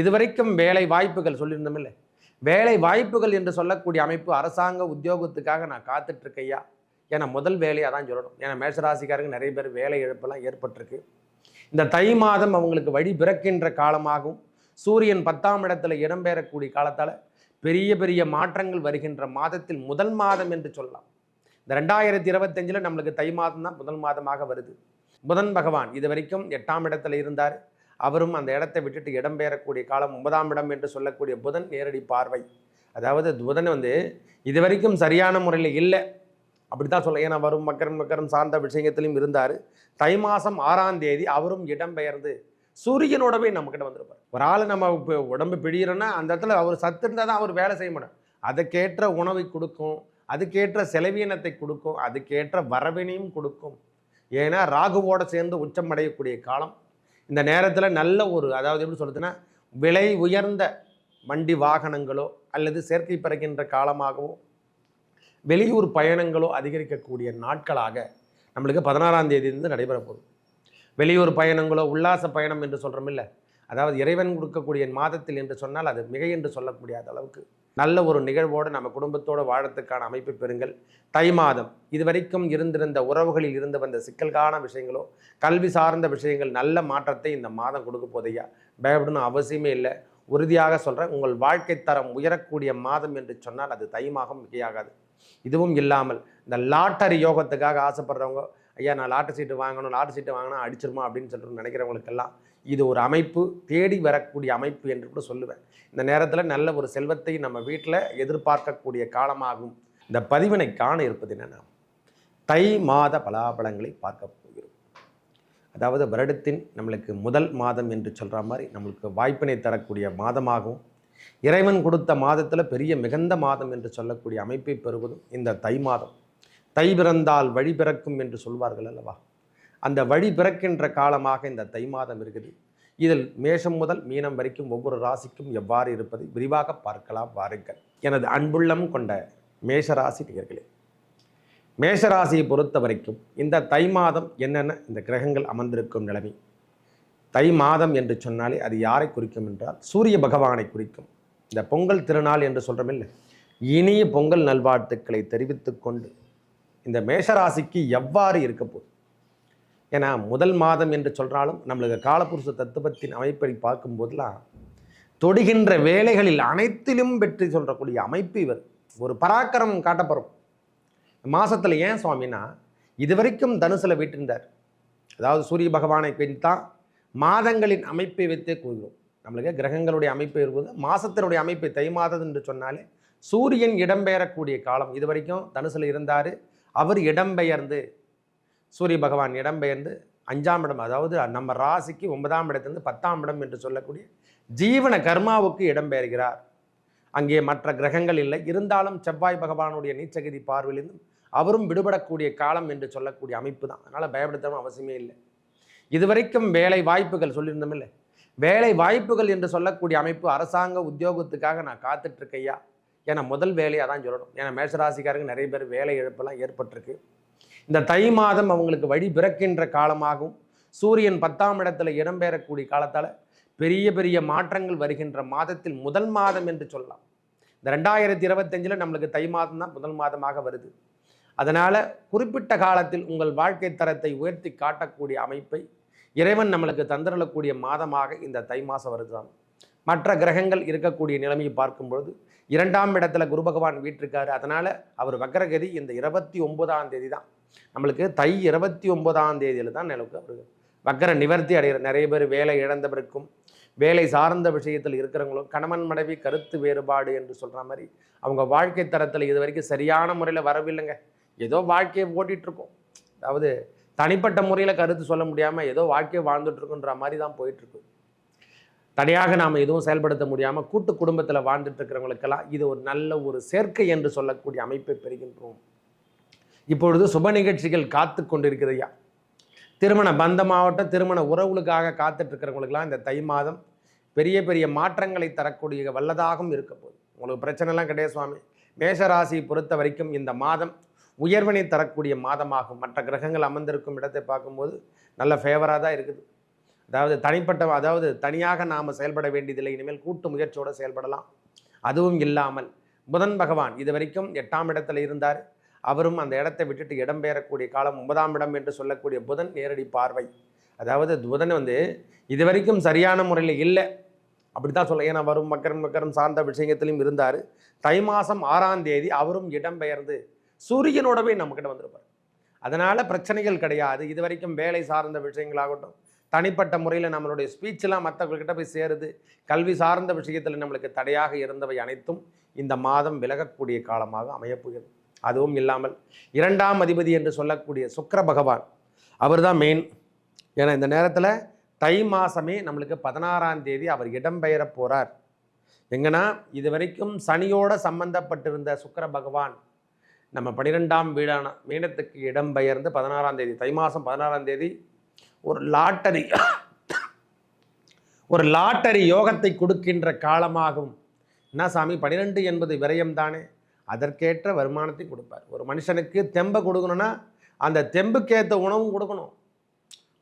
இதுவரைக்கும் வேலை வாய்ப்புகள் சொல்லியிருந்தோம் இல்லை? வேலை வாய்ப்புகள் என்று சொல்லக்கூடிய அமைப்பு அரசாங்க உத்தியோகத்துக்காக நான் காத்துட்டு இருக்கையா ஏன்னா முதல் வேலையை அதான் சொல்லணும். ஏன்னா மேஷராசிக்காரங்க நிறைய பேர் வேலை இழப்பெல்லாம் ஏற்பட்டிருக்கு. இந்த தை மாதம் அவங்களுக்கு வழி பிறக்கின்ற காலமாகவும் சூரியன் பத்தாம் இடத்துல இடம்பெறக்கூடிய காலத்தால் பெரிய பெரிய மாற்றங்கள் வருகின்ற மாதத்தில் முதல் மாதம் என்று சொல்லலாம். இந்த ரெண்டாயிரத்தி இருபத்தஞ்சில் நம்மளுக்கு தை மாதம் தான் முதல் மாதமாக வருது. புதன் பகவான் இது வரைக்கும் எட்டாம் இடத்துல இருந்தார். அவரும் அந்த இடத்தை விட்டுட்டு இடம்பெயரக்கூடிய காலம் ஒன்பதாம் இடம் என்று சொல்லக்கூடிய புதன் நேரடி பார்வை. அதாவது புதன் வந்து இது வரைக்கும் சரியான முறையில் இல்லை. அப்படி தான் சொல்ல ஏன்னா வரும் மக்கரன் மக்கரன் சார்ந்த விஷயத்திலும் இருந்தார். தை மாதம் ஆறாம் தேதி அவரும் இடம்பெயர்ந்து சூரியனோடவே நம்மக்கிட்ட வந்திருப்பார். ஒரு ஆள் நம்ம இப்போ உடம்பு பிடிக்கிறோன்னா அந்த இடத்துல அவர் சத்து இருந்தால் தான் அவர் வேலை செய்ய முடியும். அதுக்கேற்ற உணவை கொடுக்கும் அதுக்கேற்ற செலவீனத்தை கொடுக்கும் அதுக்கேற்ற வரவினையும் கொடுக்கும். ஏன்னா ராகுவோட சேர்ந்து உச்சம் அடையக்கூடிய காலம் இந்த நேரத்தில் நல்ல ஒரு அதாவது எப்படி சொல்கிறதுன்னா விலை உயர்ந்த வண்டி வாகனங்களோ அல்லது சேர்க்கை பிறக்கின்ற காலமாகவோ வெளியூர் பயணங்களோ அதிகரிக்கக்கூடிய நாட்களாக நம்மளுக்கு பதினாறாம் தேதியிலிருந்து நடைபெற போகுது. வெளியூர் பயணங்களோ உல்லாச பயணம் என்று சொல்கிறோம் இல்லை. அதாவது இறைவன் கொடுக்கக்கூடிய மாதத்தில் என்று சொன்னால் அது மிகை என்று சொல்லக்கூடிய அளவுக்கு நல்ல ஒரு நிகழ்வோடு நம்ம குடும்பத்தோடு வாழறதுக்கான அமைப்பு பெறுங்கள். தை மாதம் இதுவரைக்கும் இருந்திருந்த உறவுகளில் இருந்து வந்த சிக்கல்கான விஷயங்களோ கல்வி சார்ந்த விஷயங்கள் நல்ல மாற்றத்தை இந்த மாதம் கொடுக்க போதையா பயப்படணும் அவசியமே இல்லை. உறுதியாக சொல்கிறேன் உங்கள் வாழ்க்கை தரம் உயரக்கூடிய மாதம் என்று சொன்னால் அது தை மாதம் மிகையாகாது. இதுவும் இல்லாமல் இந்த லாட்டரி யோகத்துக்காக ஆசைப்படுறவங்க ஐயா நான் லாட்டரி சீட்டு வாங்கணும் லாட்டரி சீட்டு வாங்கினா அடிச்சிருமா அப்படின்னு சொல்லிட்டு நினைக்கிறவங்களுக்கெல்லாம் இது ஒரு அமைப்பு தேடி வரக்கூடிய அமைப்பு என்று கூட சொல்லுவேன். இந்த நேரத்தில் நல்ல ஒரு செல்வத்தை நம்ம வீட்டில் எதிர்பார்க்கக்கூடிய காலமாகும். இந்த பதிவினை காண இருப்பது என்னென்னா தை மாத பலாபலங்களை பார்க்க போகிறோம். அதாவது வருடத்தின் நம்மளுக்கு முதல் மாதம் என்று சொல்கிற மாதிரி நம்மளுக்கு வாய்ப்பினை தரக்கூடிய மாதமாகவும் இறைவன் கொடுத்த மாதத்தில் பெரிய மிகுந்த மாதம் என்று சொல்லக்கூடிய அமைப்பை பெறுவதும் இந்த தை மாதம். தை பிறந்தால் வழி பிறக்கும் என்று சொல்வார்கள் அல்லவா? அந்த வழி பிறக்கின்ற காலமாக இந்த தை மாதம் இருக்குது. இதில் மேஷம் முதல் மீனம் வரைக்கும் ஒவ்வொரு ராசிக்கும் எவ்வாறு இருப்பதை விரிவாக பார்க்கலாம் வாருங்கள். எனது அன்புள்ளம் கொண்ட மேஷராசி நேர்களே மேஷராசியை பொறுத்த வரைக்கும் இந்த தை மாதம் என்னென்ன இந்த கிரகங்கள் அமர்ந்திருக்கும் நிலைமை? தை மாதம் என்று சொன்னாலே அது யாரை குறிக்கும் என்றால் சூரிய பகவானை குறிக்கும். இந்த பொங்கல் திருநாள் என்று சொல்கிறோமில்லை இனிய பொங்கல் நல்வாழ்த்துக்களை தெரிவித்துக்கொண்டு இந்த மேஷராசிக்கு எவ்வாறு இருக்க போகுது? ஏன்னா முதல் மாதம் என்று சொல்கிறாலும் நம்மளுக்கு காலப்புருஷ தத்துவத்தின் அமைப்பை பார்க்கும்போதெல்லாம் தொடுகின்ற வேலைகளில் அனைத்திலும் வெற்றி சொல்கிறக்கூடிய அமைப்பு இவர். ஒரு பராக்கிரமம் காட்டப்படும். மாதத்தில் ஏன் சுவாமின்னா இதுவரைக்கும் தனுசில் வீட்டிருந்தார். அதாவது சூரிய பகவானை தான் மாதங்களின் அமைப்பை வைத்தே கூறுகிறோம். நம்மளுக்கு கிரகங்களுடைய அமைப்பு இருக்குது மாதத்தினுடைய அமைப்பை தை மாதம் என்று சொன்னாலே சூரியன் இடம்பெயரக்கூடிய காலம். இது வரைக்கும் தனுசுல இருந்தார். அவர் இடம்பெயர்ந்து சூரிய பகவான் இடம்பெயர்ந்து அஞ்சாம் இடம் அதாவது நம்ம ராசிக்கு ஒன்பதாம் இடத்திலிருந்து பத்தாம் இடம் என்று சொல்லக்கூடிய ஜீவன கர்மாவுக்கு இடம்பெயர்கிறார் அங்கே மற்ற கிரகங்கள் இல்லை. இருந்தாலும் செவ்வாய் பகவானுடைய நீச்சகதி பார்வையிலிருந்து அவரும் விடுபடக்கூடிய காலம் என்று சொல்லக்கூடிய அமைப்பு தான். அதனால் பயப்படுத்தவும் அவசியமே இல்லை. இதுவரைக்கும் வேலை வாய்ப்புகள் சொல்லியிருந்தோம் இல்லை? வேலை வாய்ப்புகள் என்று சொல்லக்கூடிய அமைப்பு அரசாங்க உத்தியோகத்துக்காக நான் காத்துட்ருக்கையா ஏன்னா முதல் வேலையை அதான் சொல்லணும். ஏன்னா மேஷராசிக்காரங்க நிறைய பேர் வேலை இழப்பெல்லாம் ஏற்பட்டிருக்கு. இந்த தை மாதம் அவங்களுக்கு வழி பிறக்கின்ற காலமாகவும் சூரியன் பத்தாம் இடத்துல இடம்பெறக்கூடிய காலத்தால் பெரிய பெரிய மாற்றங்கள் வருகின்ற மாதத்தில் முதல் மாதம் என்று சொல்லலாம். இந்த ரெண்டாயிரத்தி இருபத்தஞ்சில் நம்மளுக்கு தை மாதம் தான் முதல் மாதமாக வருது. அதனால் குறிப்பிட்ட காலத்தில் உங்கள் வாழ்க்கை தரத்தை உயர்த்தி காட்டக்கூடிய அமைப்பை இறைவன் நம்மளுக்கு தந்திரக்கூடிய மாதமாக இந்த தை மாதம் வருதுதான் மற்ற கிரகங்கள் இருக்கக்கூடிய நிலைமையை பார்க்கும்பொழுது இரண்டாம் இடத்துல குரு பகவான் வீட்டிருக்காரு. அதனால் அவர் வக்ரகதி இந்த இருபத்தி ஒன்பதாம் தேதி தான் நம்மளுக்கு தை இருபத்தி ஒன்பதாம் தேதியில் தான் நிலவுக்கு அவர் வக்கர நிவர்த்தி அடைகிற நிறைய பேர் வேலை இழந்தவருக்கும் வேலை சார்ந்த விஷயத்தில் இருக்கிறவங்களும் கணவன் மனைவி கருத்து வேறுபாடு என்று சொல்கிற மாதிரி அவங்க வாழ்க்கை தரத்தில் இது வரைக்கும் சரியான முறையில் வரவில்லைங்க. ஏதோ வாழ்க்கையை ஓட்டிகிட்டு இருக்கோம் அதாவது தனிப்பட்ட முறையில் கருத்து சொல்ல முடியாமல் ஏதோ வாழ்க்கையை வாழ்ந்துட்டுருக்குன்ற மாதிரி தான் போயிட்டுருக்கு. தனியாக நாம் எதுவும் செயல்படுத்த முடியாமல் கூட்டு குடும்பத்தில் வாழ்ந்துட்டு இருக்கிறவங்களுக்கெல்லாம் இது ஒரு நல்ல ஒரு சேர்க்கை என்று சொல்லக்கூடிய அமைப்பை பெறுகின்றோம். இப்பொழுது சுப நிகழ்ச்சிகள் காத்து கொண்டிருக்கிறதையா திருமண பந்தமாகட்டும் திருமண உறவுகளுக்காக காத்துட்டு இருக்கிறவங்களுக்கெல்லாம் இந்த தை மாதம் பெரிய பெரிய மாற்றங்களை தரக்கூடிய வல்லதாகவும் இருக்க போகுது. உங்களுக்கு பிரச்சனைலாம் கிடையாது சுவாமி. மேஷராசியை பொறுத்த வரைக்கும் இந்த மாதம் உயர்வினை தரக்கூடிய மாதமாகும். மற்ற கிரகங்கள் அமர்ந்திருக்கும் இடத்தை பார்க்கும்போது நல்ல ஃபேவராக தான் இருக்குது. அதாவது தனிப்பட்ட அதாவது தனியாக நாம் செயல்பட வேண்டியதில்லை இனிமேல் கூட்டு முயற்சியோடு செயல்படலாம். அதுவும் இல்லாமல் புதன் பகவான் இது வரைக்கும் எட்டாம் இடத்துல இருந்தார். அவரும் அந்த இடத்தை விட்டுட்டு இடம்பெயரக்கூடிய காலம் ஒன்பதாம் இடம் என்று சொல்லக்கூடிய புதன் நேரடி பார்வை. அதாவது புதன் வந்து இது வரைக்கும் சரியான முறையில் இல்லை. அப்படி தான் சொல்ல ஏன்னா வரும் மக்கரம் மக்கரம் சார்ந்த விஷயத்திலும் இருந்தார். தை மாதம் ஆறாம் தேதி அவரும் இடம்பெயர்ந்து சூரியனோடவே நம்மக்கிட்ட வந்திருப்பார். அதனால் பிரச்சனைகள் கிடையாது. இது வரைக்கும் வேலை சார்ந்த விஷயங்களாகட்டும் தனிப்பட்ட முறையில் நம்மளுடைய ஸ்பீச்செலாம் மற்றவர்கள்கிட்ட போய் சேருது. கல்வி சார்ந்த விஷயத்தில் நம்மளுக்கு தடையாக இருந்தவை அனைத்தும் இந்த மாதம் விலகக்கூடிய காலமாக அமையப்போகிறது. அதுவும் இல்லாமல் இரண்டாம் அதிபதி என்று சொல்லக்கூடிய சுக்கர பகவான் அவர் தான் மெயின் ஏன்னா இந்த நேரத்தில் தை மாதமே நம்மளுக்கு பதினாறாம் தேதி அவர் இடம்பெயர போகிறார் எங்கன்னா இது வரைக்கும் சனியோட சம்பந்தப்பட்டிருந்த சுக்கர பகவான் நம்ம பனிரெண்டாம் வீடான மீனத்துக்கு இடம்பெயர்ந்து பதினாறாம் தேதி தை மாதம் பதினாறாம் தேதி ஒரு லாட்டரி. ஒரு லாட்டரி யோகத்தை கொடுக்கின்ற காலமாகும். என்ன சாமி? பன்னிரெண்டு என்பது விரயம் தானே. அதற்கேற்ற வருமானத்தை கொடுப்பார். ஒரு மனுஷனுக்கு தெம்பை கொடுக்கணும்னா அந்த தெம்புக்கேற்ற உணவும் கொடுக்கணும்.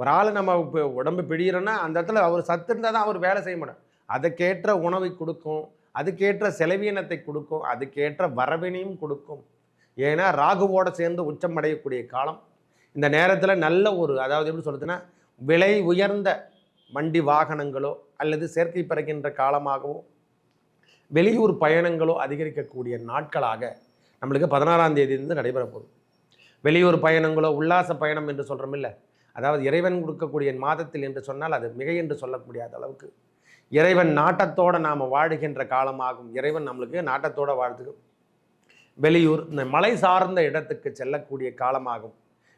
ஒரு ஆள் நம்ம இப்போ உடம்பு பிடிக்கிறோன்னா அந்த இடத்துல அவர் சத்து இருந்தால் தான் அவர் வேலை செய்ய முடியும். அதுக்கேற்ற உணவை கொடுக்கும். அதுக்கேற்ற செலவீனத்தை கொடுக்கும். அதுக்கேற்ற வரவினையும் கொடுக்கும். ஏன்னா ராகுவோட சேர்ந்து உச்சம் அடையக்கூடிய காலம். இந்த நேரத்தில் நல்ல ஒரு அதாவது எப்படி சொல்கிறதுன்னா விலை உயர்ந்த வண்டி வாகனங்களோ அல்லது சேர்க்கை பிறக்கின்ற காலமாகவோ வெளியூர் பயணங்களோ அதிகரிக்கக்கூடிய நாட்களாக நம்மளுக்கு பதினாறாம் தேதியிலிருந்து நடைபெற போகுது. வெளியூர் பயணங்களோ உல்லாச பயணம் என்று சொல்கிறோம் இல்லை. அதாவது இறைவன் கொடுக்கக்கூடிய மாதத்தில் என்று சொன்னால் அது மிகை என்று சொல்ல முடியாத அளவுக்கு. இறைவன் நாட்டத்தோடு நாம் வாழுகின்ற காலமாகும். இறைவன் நம்மளுக்கு நாட்டத்தோட வாழ்த்துக்கும் வெளியூர் இந்த மலை சார்ந்த இடத்துக்கு செல்லக்கூடிய காலமாகும்.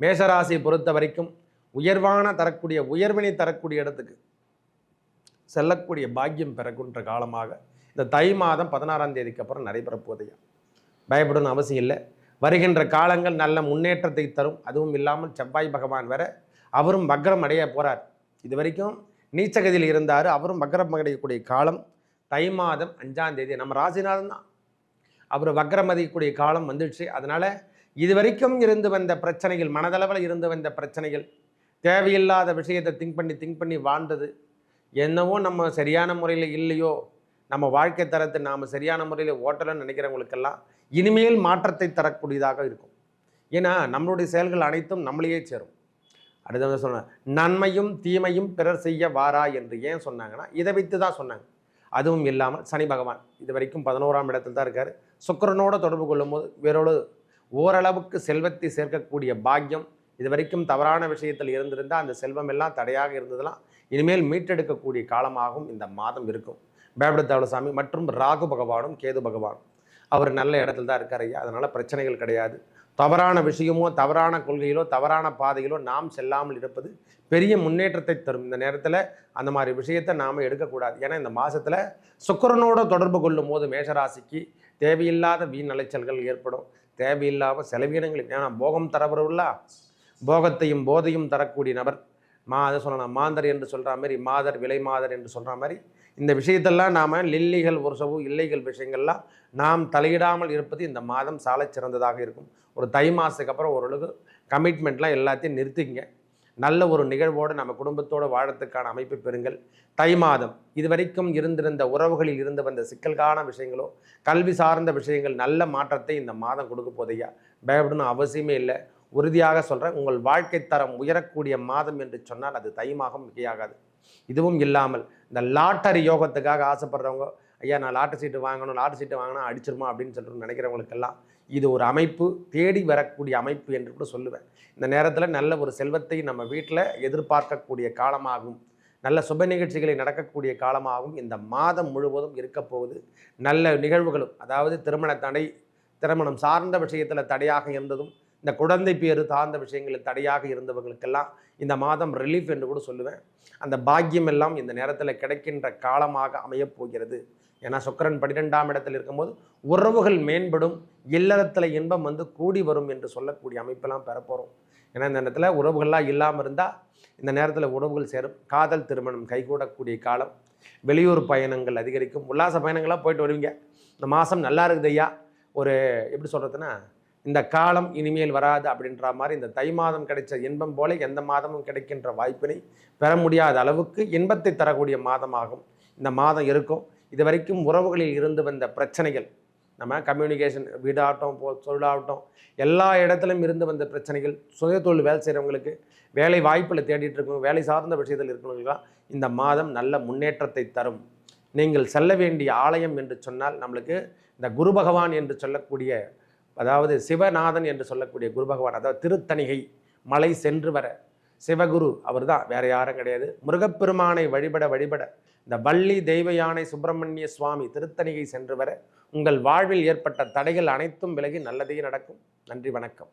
மேஷராசியை பொறுத்த வரைக்கும் உயர்வான தரக்கூடிய உயர்வினை தரக்கூடிய இடத்துக்கு செல்லக்கூடிய பாக்கியம் பெறக்குன்ற காலமாக இந்த தை மாதம் பதினாறாம் தேதிக்கு அப்புறம் நடைபெற போதையா பயப்படணும் அவசியம் இல்லை. வருகின்ற காலங்கள் நல்ல முன்னேற்றத்தை தரும். அதுவும் இல்லாமல் செவ்வாய் பகவான் வர அவரும் வக்ரம் அடைய போகிறார் இது வரைக்கும் நீச்சகதியில் இருந்தார். அவரும் வக்ரம் அடையக்கூடிய காலம் தை மாதம் அஞ்சாம் தேதி. நம்ம ராசிநாதன் தான். அவர் வக்ரம் அடையக்கூடிய காலம் வந்துடுச்சு. அதனால் இது வரைக்கும் இருந்து வந்த பிரச்சனைகள் மனதளவில் இருந்து வந்த பிரச்சனைகள் தேவையில்லாத விஷயத்தை திங்க் பண்ணி திங்க் பண்ணி வாழ்ந்தது. என்னவோ நம்ம சரியான முறையில் இல்லையோ நம்ம வாழ்க்கை தரத்தை நாம் சரியான முறையில் ஓட்டலன்னு நினைக்கிறவங்களுக்கெல்லாம் இனிமேல் மாற்றத்தை தரக்கூடியதாக இருக்கும். ஏன்னா நம்மளுடைய செயல்கள் அனைத்தும் நம்மளையே சேரும். அடுத்தவங்க சொன்னாங்க நன்மையும் தீமையும் பிறர் செய்ய வாரா என்று ஏன் சொன்னாங்கன்னா இதை வைத்து தான் சொன்னாங்க. அதுவும் இல்லாமல் சனி பகவான் இது வரைக்கும் பதினோராம் இடத்துல தான் இருக்கார். சுக்கரனோட தொடர்பு கொள்ளும்போது வேறோடு ஓரளவுக்கு செல்வத்தை சேர்க்கக்கூடிய பாக்கியம் இது வரைக்கும் தவறான விஷயத்தில் இருந்திருந்தால் அந்த செல்வம் எல்லாம் தடையாக இருந்ததெல்லாம் இனிமேல் மீட்டெடுக்கக்கூடிய காலமாகவும் இந்த மாதம் இருக்கும். பேபடத்தாவள மற்றும் ராகு பகவானும் கேது பகவானும். அவர் நல்ல இடத்துல தான் இருக்கார் ஐயா. அதனால் பிரச்சனைகள் கிடையாது. தவறான விஷயமோ தவறான கொள்கையிலோ தவறான பாதையிலோ நாம் செல்லாமல் இருப்பது பெரிய முன்னேற்றத்தை தரும். இந்த நேரத்தில் அந்த மாதிரி விஷயத்தை நாம் எடுக்கக்கூடாது. ஏன்னா இந்த மாதத்தில் சுக்கரனோட தொடர்பு கொள்ளும் போது மேஷராசிக்கு தேவையில்லாத வீண் அலைச்சல்கள் ஏற்படும். தேவையில்லாமல் செலவீனங்கள் ஏன்னா போகம் தரவருல்லா போகத்தையும் போதையும் தரக்கூடிய நபர். மா அதை சொல்லலாம். மாந்தர் என்று சொல்கிற மாதிரி மாதர் விலை மாதர் என்று சொல்கிற மாதிரி இந்த விஷயத்தெல்லாம் நாம் லில்லிகள் ஒரு இல்லைகள் விஷயங்கள்லாம் நாம் தலையிடாமல் இருப்பது இந்த மாதம் சாலை சிறந்ததாக இருக்கும். ஒரு தை மாதத்துக்கு அப்புறம் ஓரளவுக்கு கமிட்மெண்ட்லாம் எல்லாத்தையும் நிறுத்திங்க நல்ல ஒரு நிகழ்வோடு நம்ம குடும்பத்தோடு வாழறதுக்கான அமைப்பு பெறுங்கள். தை மாதம் இதுவரைக்கும் இருந்திருந்த உறவுகளில் இருந்து வந்த சிக்கல்கான விஷயங்களோ கல்வி சார்ந்த விஷயங்கள் நல்ல மாற்றத்தை இந்த மாதம் கொடுக்க போதையா பயப்படணும் அவசியமே இல்லை. உறுதியாக சொல்கிறேன் உங்கள் வாழ்க்கை தரம் உயரக்கூடிய மாதம் என்று சொன்னால் அது தை மாதம் மிகையாகாது. இதுவும் இல்லாமல் இந்த லாட்டரி யோகத்துக்காக ஆசைப்படுறவங்க ஐயா நான் லாட்டரி சீட்டு வாங்கணும் லாட்டரி சீட்டு வாங்கினா அடிச்சிருமா? அப்படின்னு சொல்லிட்டு நினைக்கிறவங்களுக்கெல்லாம் இது ஒரு அமைப்பு தேடி வரக்கூடிய அமைப்பு என்று கூட சொல்லுவேன். இந்த நேரத்தில் நல்ல ஒரு செல்வத்தை நம்ம வீட்டில் எதிர்பார்க்கக்கூடிய காலமாகும். நல்ல சுப நிகழ்ச்சிகளை நடக்கக்கூடிய காலமாகவும் இந்த மாதம் முழுவதும் இருக்க போகுது. நல்ல நிகழ்வுகளும் அதாவது திருமண தடை திருமணம் சார்ந்த விஷயத்தில் தடையாக இருந்ததும் இந்த குழந்தை பேரு தாழ்ந்த விஷயங்களில் தடையாக இருந்தவர்களுக்கெல்லாம் இந்த மாதம் ரிலீஃப் என்று கூட சொல்லுவேன். அந்த பாக்கியம் எல்லாம் இந்த நேரத்தில் கிடைக்கின்ற காலமாக அமையப் போகிறது. ஏன்னா சுக்கரன் பன்னிரெண்டாம் இடத்தில் இருக்கும்போது உறவுகள் மேம்படும் இல்லறத்தில் இன்பம் வந்து கூடி வரும் என்று சொல்லக்கூடிய அமைப்பெல்லாம் பெறப்போகிறோம் ஏன்னா இந்த நேரத்தில் உறவுகள்லாம் இல்லாமல் இருந்தால் இந்த நேரத்தில் உறவுகள் சேரும். காதல் திருமணம் கைகூடக்கூடிய காலம் வெளியூர் பயணங்கள் அதிகரிக்கும். உல்லாச பயணங்களாக போயிட்டு வருவீங்க. இந்த மாதம் நல்லா இருக்குது ஐயா ஒரு எப்படி சொல்கிறதுன்னா இந்த காலம் இனிமேல் வராது அப்படின்ற மாதிரி இந்த தை மாதம் கிடைச்ச இன்பம் போல எந்த மாதமும் கிடைக்கின்ற வாய்ப்பினை பெற முடியாத அளவுக்கு இன்பத்தை தரக்கூடிய மாதமாகும். இந்த மாதம் இருக்கும். இது வரைக்கும் உறவுகளில் இருந்து வந்த பிரச்சனைகள் நம்ம கம்யூனிகேஷன் வீடாகட்டும் போ தொழிலாகட்டும் எல்லா இடத்துலையும் இருந்து வந்த பிரச்சனைகள் சுய தொழில் வேலை செய்கிறவங்களுக்கு வேலை வாய்ப்பில் தேடிட்டு இருக்கவங்க வேலை சார்ந்த விஷயத்தில் இருக்கிறவங்களுக்கெல்லாம் இந்த மாதம் நல்ல முன்னேற்றத்தை தரும். நீங்கள் செல்ல வேண்டிய ஆலயம் என்று சொன்னால் நம்மளுக்கு இந்த குரு பகவான் என்று சொல்லக்கூடிய அதாவது சிவநாதன் என்று சொல்லக்கூடிய குரு பகவான் அதாவது திருத்தணிகை மலை சென்று வர சிவகுரு அவர் தான் வேற யாரும் கிடையாது. முருகப்பெருமானை வழிபட வழிபட இந்த வள்ளி தெய்வ யானை சுப்பிரமணிய சுவாமி திருத்தணிகை சென்று வர உங்கள் வாழ்வில் ஏற்பட்ட தடைகள் அனைத்தும் விலகி நல்லதே நடக்கும். நன்றி வணக்கம்.